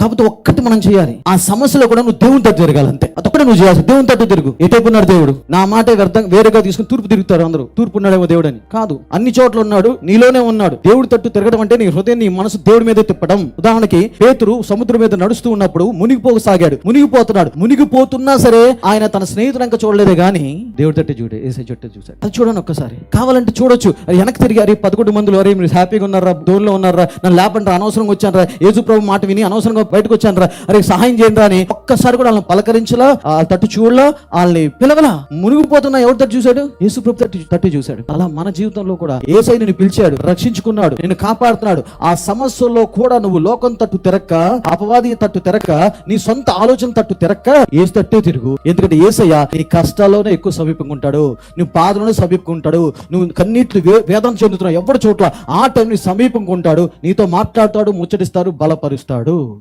కాకపోతే ఒక్కటి మనం చేయాలి. ఆ సమస్యలో కూడా నువ్వు దేవుని తట్టు తిరగాలంతే. అదొక్కటే నువ్వు చేయాలి దేవుని తట్టు తిరుగు. ఎటైపు ఉన్నాడు దేవుడు? నా మాట వ్యర్థం వేరేగా తీసుకుని తూర్పు తిరుగుతారు అందరూ. తూర్పు ఉన్నాడేమో దేవుడు అని కాదు. అన్ని చోట్ల ఉన్నాడు నీలోనే ఉన్నాడు. దేవుడి తట్టు తిరగడం అంటే నీ హృదయం నీ మనసు దేవుడి మీద తిప్పడం. ఉదాహరణకి పేతురు సముద్రం మీద నడుస్తూ ఉన్నప్పుడు మునిగిపోసాగాడు మునిగిపోతున్నాడు. మునిగిపోతున్నా సరే ఆయన తన స్నేహితుడంక చూడలేదే గాని దేవుడి తట్టు చూడే. ఏసే చెట్టు చూశాడు. అది చూడండి ఒక్కసారి. కావాలంటే చూడొచ్చు. అది వెనక్కి తిరిగి అరే పదకొండు మందులు అరే మీరు హ్యాపీగా ఉన్నారా? దూరంలో ఉన్నారా? నన్ను లేపండి అనవసరంగా వచ్చానరా ఏజు ప్రభు మాట విని అనవసరంగా బయటకు వచ్చాను రా అరే సహాయం చేయండి రా అని ఒక్కసారి కూడా వాళ్ళని పలకరించలా వాళ్ళ తట్టు చూడలా వాళ్ళని పిలవలా. మునిగిపోతున్నా ఎవరి తట్టు చూశాడు? యేసు ప్రభు తట్టు తట్టు చూశాడు. అలా మన జీవితంలో కూడా ఏసై నిన్ను పిలిచాడు రక్షించుకున్నాడు నిన్ను కాపాడుతున్నాడు. ఆ సమస్యల్లో కూడా నువ్వు లోకం తట్టు తిరక్క అపవాది తట్టు తిరక్క నీ సొంత ఆలోచన తట్టు తిరక్క. ఏసు తట్టే తిరుగు. ఎందుకంటే ఏసయ్య నీ కష్టాల్లోనే ఎక్కువ సమీపంకుంటాడు నువ్వు బాధలోనే సమీపంకుంటాడు నువ్వు కన్నీట్లు వేదన చెందుతున్నావు ఎవరి చోట్ల ఆ టైం నీ సమీపంగా నీతో మాట్లాడతాడు ముచ్చటిస్తాడు బలపరుస్తాడు.